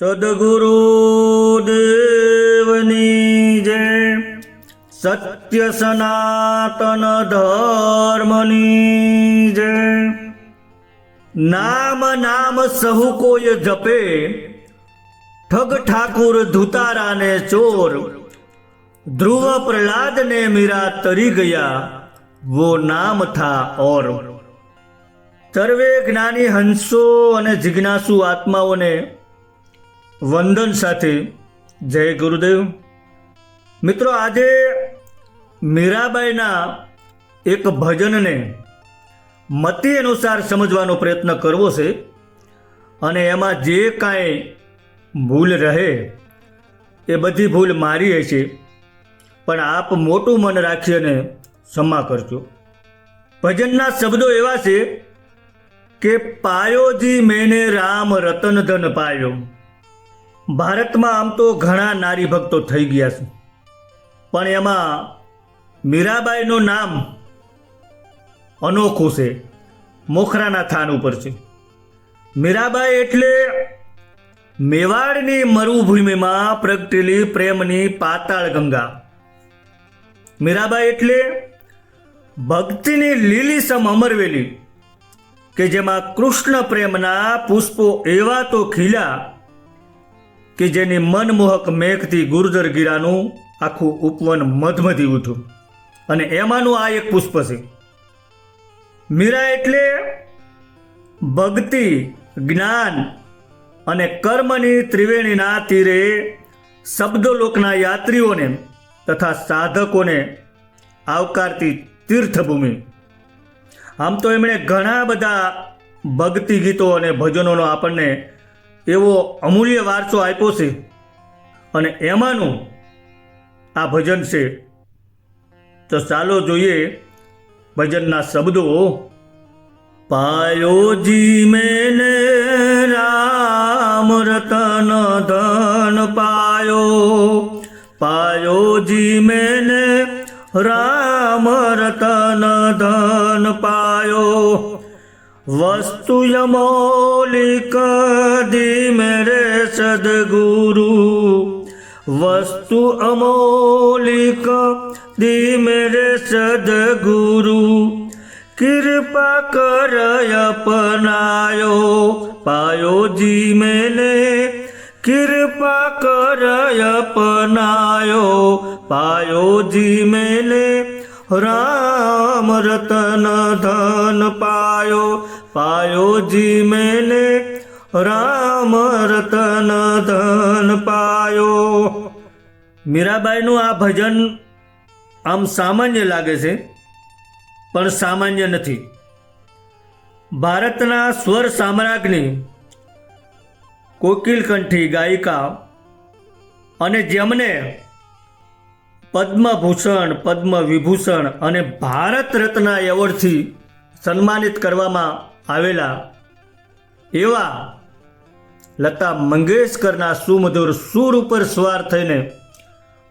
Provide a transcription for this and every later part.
સદગુરુ દેવની જય સત્ય સનાતન ધર્મની જય નામ નામ સહુ કોઈ જપે, ઠગ ઠાકુર ધુતારાને ચોર, ધ્રુવ પ્રહલાદ ને મીરા તરી ગયા, વો નામ થા ઓર. સર્વે જ્ઞાની હંસો અને જિજ્ઞાસુ આત્માઓને વંદન સાથે. જય ગુરુદેવ. મિત્રો, આજે મીરાબાઈના એક ભજનને મતિ અનુસાર સમજવાનો પ્રયત્ન કરવો છે અને એમાં જે કાંઈ ભૂલ રહે એ બધી ભૂલ મારી હશે પણ આપ મોટું મન રાખી અને ક્ષમા કરજો. ભજનના શબ્દો એવા છે કે પાયોજી મેને રામ રતન ધન પાયો. ભારતમાં આમ તો ઘણા નારી ભક્તો થઈ ગયા છે. પણ એમાં મીરાબાઈનું નામ અનોખું છે. મોખરાના થાન ઉપર છે. મીરાબાઈ એટલે મેવાડની મરુભૂમિમાં પ્રગટેલી પ્રેમની પાતાળ ગંગા. મીરાબાઈ એટલે ભક્તિની લીલીસમ અમરવેલી, કે જેમાં કૃષ્ણ પ્રેમના પુષ્પો એવા તો ખીલ્યા કે જેની મનમોહક મેઘથી ગુર્જર ગીરાનું આખું ઉપવન મધમધી ઉઠ્યું. અને એમાંનું આ એક પુષ્પ છે. મીરા એટલે ભક્તિ, જ્ઞાન અને કર્મની ત્રિવેણીના તીરે શબ્દલોકના યાત્રીઓને તથા સાધકોને આવકારતી તીર્થભૂમિ. આમ તો એમણે ઘણા બધા ભક્તિ ગીતો અને ભજનોનો આપણને એવો અમૂલ્ય વારસો આપ્યો છે. અને એમાંનું આ ભજન છે. તો ચાલો જોઈએ ભજનના શબ્દો. પાયોજી મેને રામ રતન ધન પાયો. પાયોજી મેને રામ રતન ધન પાયો. વસ્તુ યમૌલિક દી મેરે સદગુરુ. વસ્તુ અમૌલિક દી મેરે સદગુરુ. કૃપા કરય અપનાયો, પાયો જી મેને. કૃપા કરય અપનાયો, પાયો જી મેને. રામ રતન ધન પાયો પાયો જી મેને. રામ રતન ધન પાયો. મીરાબાઈનું આ ભજન આમ સામાન્ય લાગે છે, પણ સામાન્ય નથી. ભારતના સ્વર સામ્રાજ્ઞી, કોકિલકંઠી ગાયિકા અને જેમને પદ્મભૂષણ પદ્મ વિભૂષણ અને ભારત રત્ન એવોર્ડથી સન્માનિત કરવામાં આવેલા એવા લતા મંગેશકરના સુમધુર સુર ઉપર સવાર થઈને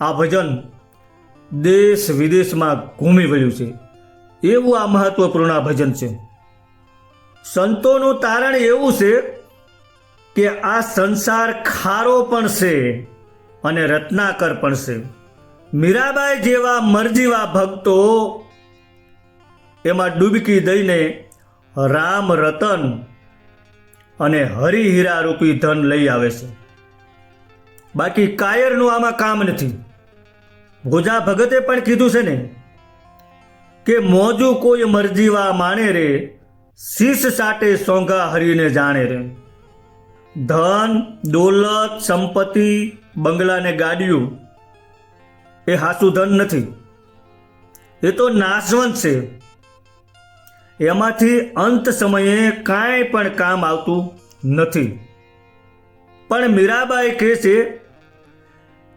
આ ભજન દેશ વિદેશમાં ઘૂમી વળ્યું છે. એવું આ મહત્વપૂર્ણ ભજન છે. સંતોનું તારણ એવું છે કે આ સંસાર ખારો પણ છે અને રત્નાકર પણ છે. મીરાબાઈ જેવા મરજીવા ભક્તો એમાં ડૂબકી દઈને રામ રતન અને હરિહીરા રૂપી ધન લઈ આવે છે. બાકી કાયરનું આમાં કામ નથી. ભોજા ભગતે પણ કીધું છે ને કે મોજું કોઈ મરજીવા માણે રે, શીશ સાટે સોંઘા હરીને જાણે રે. ધન, દોલત, સંપત્તિ બંગલા ને ગાડીઓ એ હાસુ ધન નથી. એ તો નાશવંત છે. એમાંથી અંત સમયે કાંઈ પણ કામ આવતું નથી. પણ મીરાબાઈ કહે છે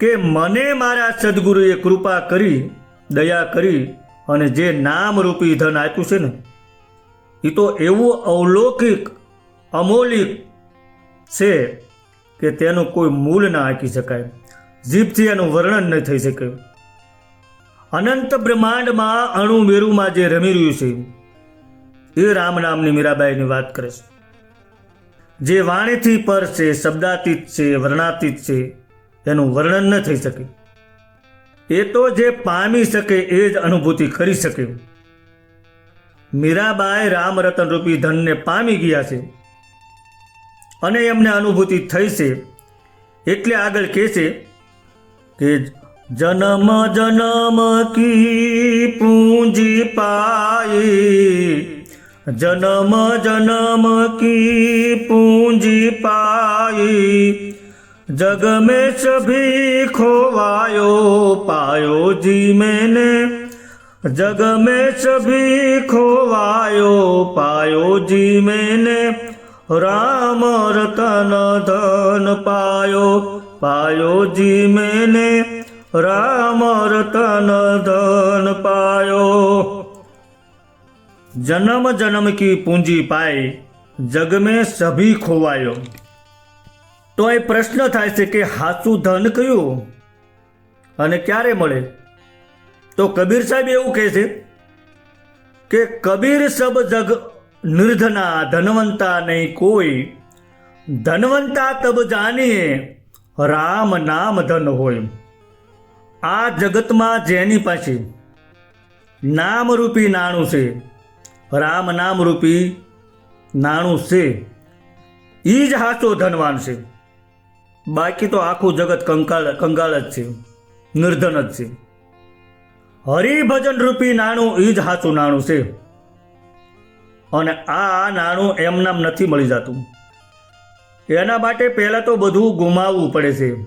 કે મને મારા સદગુરુએ કૃપા કરી, દયા કરી અને જે નામરૂપી ધન આપ્યું છે ને એ તો એવું અવલૌકિક, અમૌલિક છે કે તેનું કોઈ મૂલ ના આંકી શકાય. જીભથી એનું વર્ણન ન થઈ શકે. અનંત બ્રહ્માંડમાં અણુ મેરુમાં જે રમી રહ્યું છે, એ રામ નામની મીરાબાઈની વાત કરે છે. જે વાણીથી પર છે, શબ્દાતીત છે, વર્ણાતીત છે, એનું વર્ણન ન થઈ શકે. એ તો જે પામી શકે એ જ અનુભૂતિ કરી શકે. મીરાબાઈ રામરતન રૂપી ધનને પામી ગયા છે અને એમને અનુભૂતિ થઈ છે, એટલે આગળ કહે છે कि जन्म जन्म की पूंजी पाई। जन्म जन्म की पूंजी पाई। जग में सभी खोवायो, पायो जी मैंने। जग में सभी खोवायो, पायो जी मैंने। राम रतन धन पायो પાયો પાયોજી મેને રામ રતન ધન પાયો. જન્મ જન્મ કી પૂંજી પાઈ જગ મેં સભી ખોવાયો. તો એ પ્રશ્ન થાય છે કે હાચું ધન કયું? અને ક્યારે મળે? તો કબીર સાહેબ એવું કહે છે કે કબીર સબ જગ નિર્ધના, ધનવંતા નહીં કોઈ. ધનવંતા તબ જાનીએ રામ નામ ધન હોય. આ જગતમાં જેની પાસે નામરૂપી નાણું છે, રામ નામરૂપી નાણું છે એ જ હાચો ધનવાન છે. બાકી તો આખું જગત કંકાળ, કંગાળ જ છે, નિર્ધન જ છે. હરિભજન રૂપી નાણું એ જ હાચું નાણું છે. અને આ નાણું એમનામ નથી મળી જતું. એના માટે પહેલાં તો બધું ગુમાવવું પડે છે.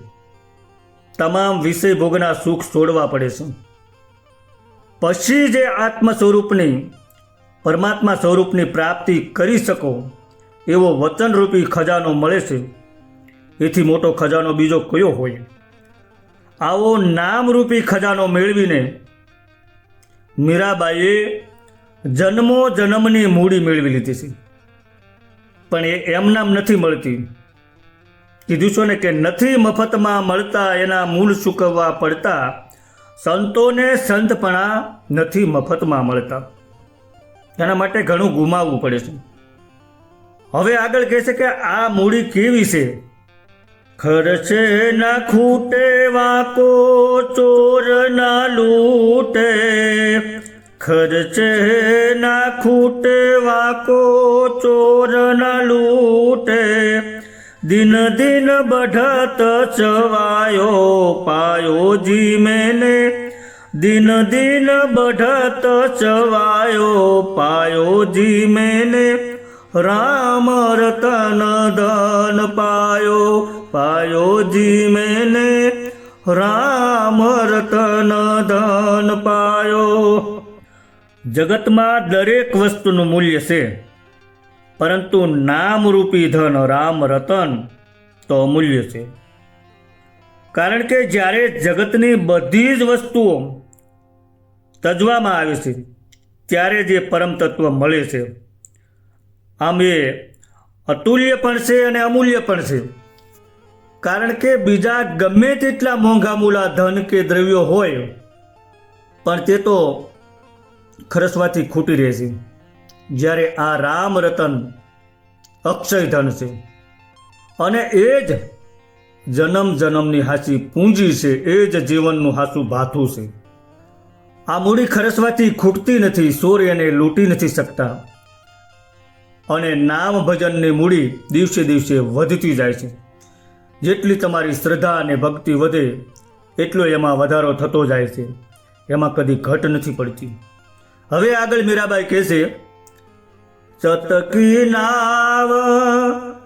તમામ વિષય ભોગના સુખ છોડવા પડે છે. પછી જે આત્મ સ્વરૂપની, પરમાત્મા સ્વરૂપની પ્રાપ્તિ કરી શકો, એવો વચનરૂપી ખજાનો મળે છે. એથી મોટો ખજાનો બીજો કયો હોય? આવો નામરૂપી ખજાનો મેળવીને મીરાબાઈએ જન્મો જન્મની મૂડી મેળવી લીધી છે. પણ એ એમનામ નથી મળતી. કીધું છો ને કે નથી મફતમાં મળતા એના મૂળ ચૂકવવા પડતા સંતોને સંતપણા નથી મફતમાં મળતા. એના માટે ઘણું ગુમાવવું પડે છે. હવે આગળ કહે છે કે આ મૂડી કેવી છે? ખર્ચે ના ખૂટે વાકો, ચોર ના લૂટે. ખર્ચે ના ખૂટે વાકો ચોર ના લૂટે. દિન દિન બઢત ચવાયો પાયો જી મેને દિન દિન બઢત ચવાયો પાયો જી મેને રામ રતન ધન પાયો પાયો જી મેને રામ રતન ધન પાયો જગતમાં દરેક વસ્તુનું મૂલ્ય છે. પરંતુ નામરૂપી ધન, રામ, રતન તો અમૂલ્ય છે. કારણ કે જ્યારે જગતની બધી જ વસ્તુઓ તજવામાં આવે છે, ત્યારે જે પરમ તત્વ મળે છે, આમ એ અતુલ્ય પણ છે અને અમૂલ્ય પણ છે. કારણ કે બીજા ગમે તેટલા મોંઘા મૂલા ધન કે દ્રવ્યો હોય, પણ તે તો ખરસવાથી ખૂટી રહેશે જ્યારે આ રામ રતન અક્ષય ધન છે. અને એ જ જન્મ જન્મની હાસી પૂંજી છે. એ જ જીવનનું હાસું ભાથું છે. આ મૂડી ખરસવાથી ખૂટતી નથી સોર એને લૂંટી નથી શકતા. અને નામ ભજનની મૂડી દિવસે દિવસે વધતી જાય છે. જેટલી તમારી શ્રદ્ધા અને ભક્તિ વધે, એટલો એમાં વધારો થતો જાય છે. એમાં કદી ઘટ નથી પડતી. હવે આગળ મીરાબાઈ કહે છે, ચતકી નાવ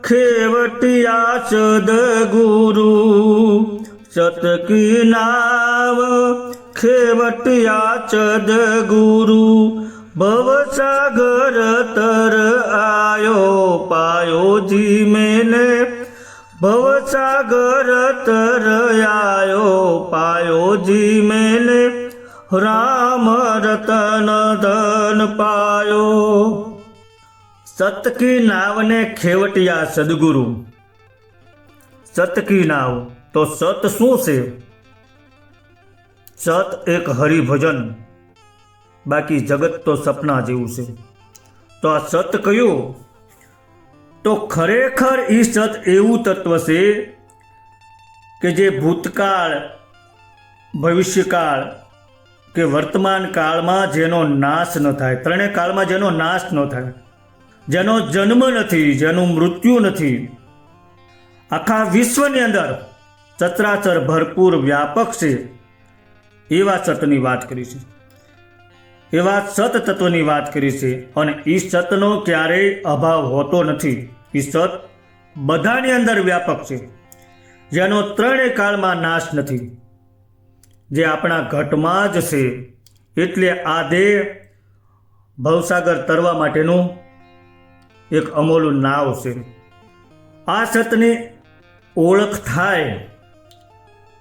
ખેવટિયા સદ ગુરુ. ચતકી નાવ ખેવટિયા ચદ ગુરુ. ભવસાગર તર આયો પાયો જી મેને ભવસાગર તર આયો પાયો જી મેને રામ રતન ધન પાયો. સતકી નાવને ખેવટિયા સદગુરુ. સતકી નાવ તો સત શું છે? સત એક હરિભજન. બાકી જગત તો સપના જેવું છે. તો આ સત કયું? તો ખરેખર ઈ સત એવું તત્વ છે કે જે ભૂતકાળ, ભવિષ્યકાળ કે વર્તમાન કાળમાં જેનો નાશ ન થાય. ત્રણેય કાળમાં જેનો નાશ ન થાય. જેનો જન્મ નથી, જેનું મૃત્યુ નથી. આખા વિશ્વની અંદર ચત્રાચર ભરપૂર વ્યાપક છે. એવા સતની વાત કરી છે. એવા સત તત્વની વાત કરી છે અને એ સતનો ક્યારેય અભાવ હોતો નથી. એ સત બધાની અંદર વ્યાપક છે. જેનો ત્રણેય કાળમાં નાશ નથી. જે આપણા ઘટમાં જ છે, એટલે આ દેહ ભવસાગર તરવા માટેનું એક અમોલું નાવ છે. આ સતની ઓળખ થાય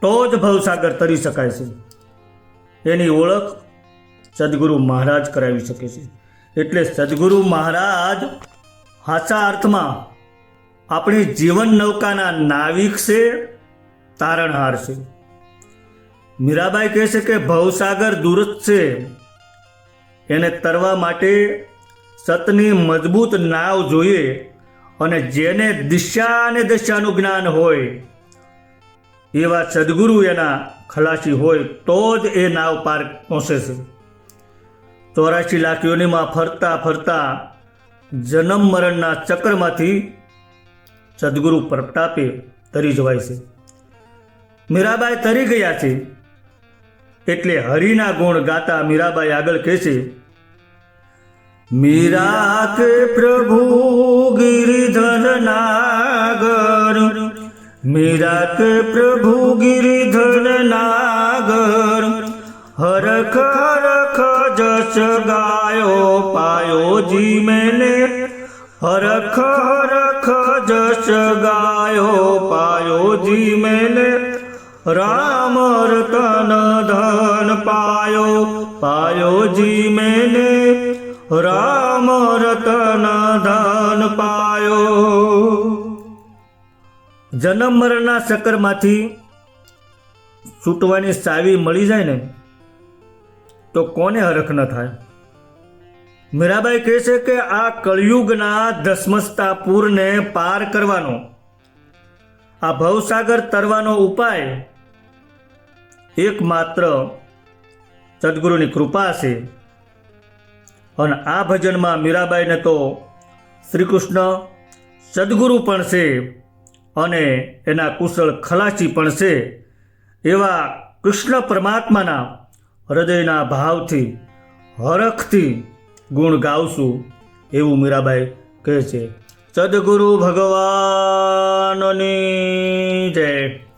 તો જ ભવસાગર તરી શકાય છે. એની ઓળખ સદગુરુ મહારાજ કરાવી શકે છે. એટલે સદગુરુ મહારાજ સાચા અર્થમાં આપણી જીવન નૌકાના નાવિક છે, તારણહાર છે. મીરાબાઈ કહે છે કે ભવસાગર દુરસ્ત છે. એને તરવા માટે સતની મજબૂત નાવ જોઈએ અને જેને દિશા અને દશાનું જ્ઞાન હોય, એવા સદગુરુ એના ખલાસી હોય તો જ એ નાવ પાર પહોંચે છે. ચોરાશી લાખ યોનીમાં ફરતા ફરતા જન્મ મરણના ચક્રમાંથી સદગુરુ પ્રતાપે તરી જવાય છે. મીરાબાઈ તરી ગયા છે. એટલે હરિના ગુણ ગાતા મીરાબાઈ આગળ કહે છે મીરા કે પ્રભુ ગિરિધર નાગર મીરા કે પ્રભુ ગિરિધર નાગર હરખ હરખ જસ ગાયો પાયો જી મેને હરખ હરખ જસ ગાયો પાયો જી મેને રામ રતન ધન પાયો પાયો જી મેને રામ રતન ધન પાયો જન્મ મરણના ચક્કરમાંથી છૂટવાની સાવી મળી જાય ને, તો કોને હરખ ન થાય? મીરાબાઈ કહે છે કે આ કળયુગના ધસમસતા પૂરને પાર કરવાનો, આ ભવસાગર તરવાનો ઉપાય એકમાત્ર સદગુરુની કૃપા છે. અને આ ભજનમાં મીરાબાઈને તો શ્રી કૃષ્ણ સદગુરુ પણ છે અને એના કુશળ ખલાસી પણ છે. એવા કૃષ્ણ પરમાત્માના હૃદયના ભાવથી, હરખથી ગુણ ગાવશું એવું મીરાબાઈ કહે છે. સદગુરુ ભગવાનની જય.